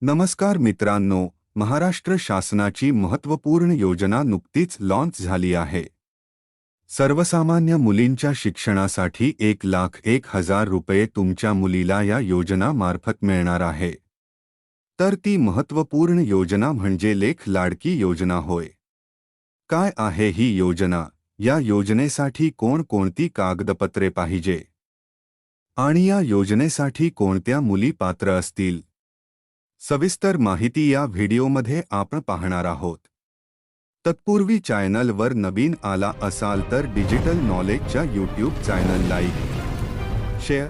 नमस्कार मित्रांनो महाराष्ट्र शासनाची महत्त्वपूर्ण योजना नुकतीच लॉन्च झाली आहे. सर्वसामान्य मुलींच्या शिक्षणासाठी एक लाख एक हजार रुपये तुमच्या मुलीला या योजना मार्फत मिळणार आहे. तर ती महत्त्वपूर्ण योजना म्हणजे लेख लाडकी योजना होय. काय आहे ही योजना? या योजनेसाठी कोण कोणती कागदपत्रे पाहिजे? आणि या योजनेसाठी कोणत्या मुली पात्र असतील? सविस्तर माहिती या व्हिडिओमध्ये आपण पाहणार आहोत. तत्पूर्वी चॅनलवर नवीन आला असाल तर डिजिटल नॉलेजच्या यूट्यूब चॅनल लाईक शेअर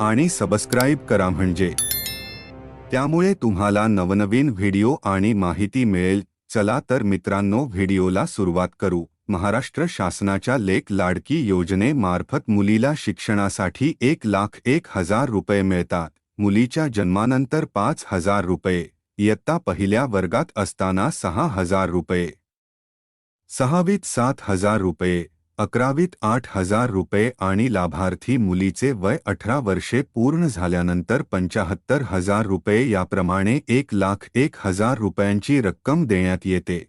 आणि सबस्क्राईब करा म्हणजे. त्यामुळे तुम्हाला नवनवीन व्हिडिओ आणि माहिती मिळेल. चला तर मित्रांनो व्हिडिओला सुरुवात करू. महाराष्ट्र शासनाच्या लेख लाडकी योजनेमार्फत मुलीला शिक्षणासाठी एक लाख एक हजार रुपये मिळतात. मुलीच्या जन्मानंतर पाच हजार रुपये इयत्ता पहिल्या वर्गात असताना सहा हजार रुपये. सहावीत सात हजार रुपये अकरावीत आठ हजार रुपये आणि लाभार्थी मुलीचे वय अठरा वर्षे पूर्ण झाल्यानंतर पंचाहत्तर हजार रुपये याप्रमाणे एक लाख एक हजार रुपयांची रक्कम देण्यात येते.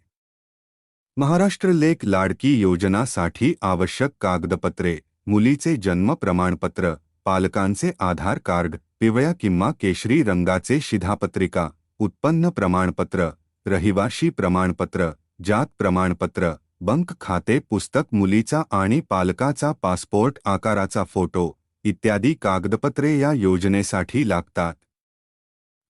महाराष्ट्र लेख लाडकी योजनासाठी आवश्यक कागदपत्रे मुलीचे जन्म प्रमाणपत्र पालकांचे आधार कार्ड पिवळ्या किंवा केशरी रंगाचे शिधापत्रिका, उत्पन्न प्रमाणपत्र, रहिवाशी प्रमाणपत्र, जात प्रमाणपत्र, बंक खाते पुस्तक मुलीचा आणि पालकाचा पासपोर्ट आकाराचा फ़ोटो, इत्यादी कागदपत्रे या योजनेसाठी लागतात.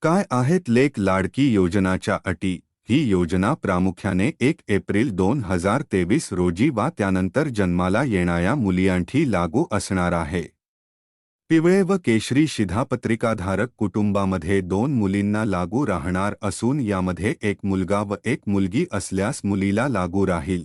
काय आहेत लेख लाडकी योजनाच्या अटी? ही योजना प्रामुख्याने एक एप्रिल दोन हज़ार तेवीस रोजी वा त्यानंतर जन्माला येणाऱ्या मुलींठी लागू असणार आहे. पिवळे व केशरी शिधापत्रिकाधारक कुटुंबामध्ये दोन मुलींना लागू राहणार असून यामध्ये एक मुलगा व एक मुलगी असल्यास मुलीला लागू राहील.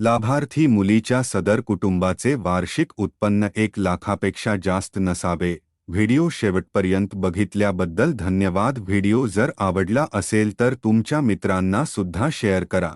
लाभार्थी मुलीच्या सदर कुटुंबाचे वार्षिक उत्पन्न एक लाखापेक्षा जास्त नसावे. व्हिडिओ शेवटपर्यंत बघितल्याबद्दल धन्यवाद. व्हिडिओ जर आवडला असेल तर तुमच्या मित्रांना सुद्धा शेअर करा.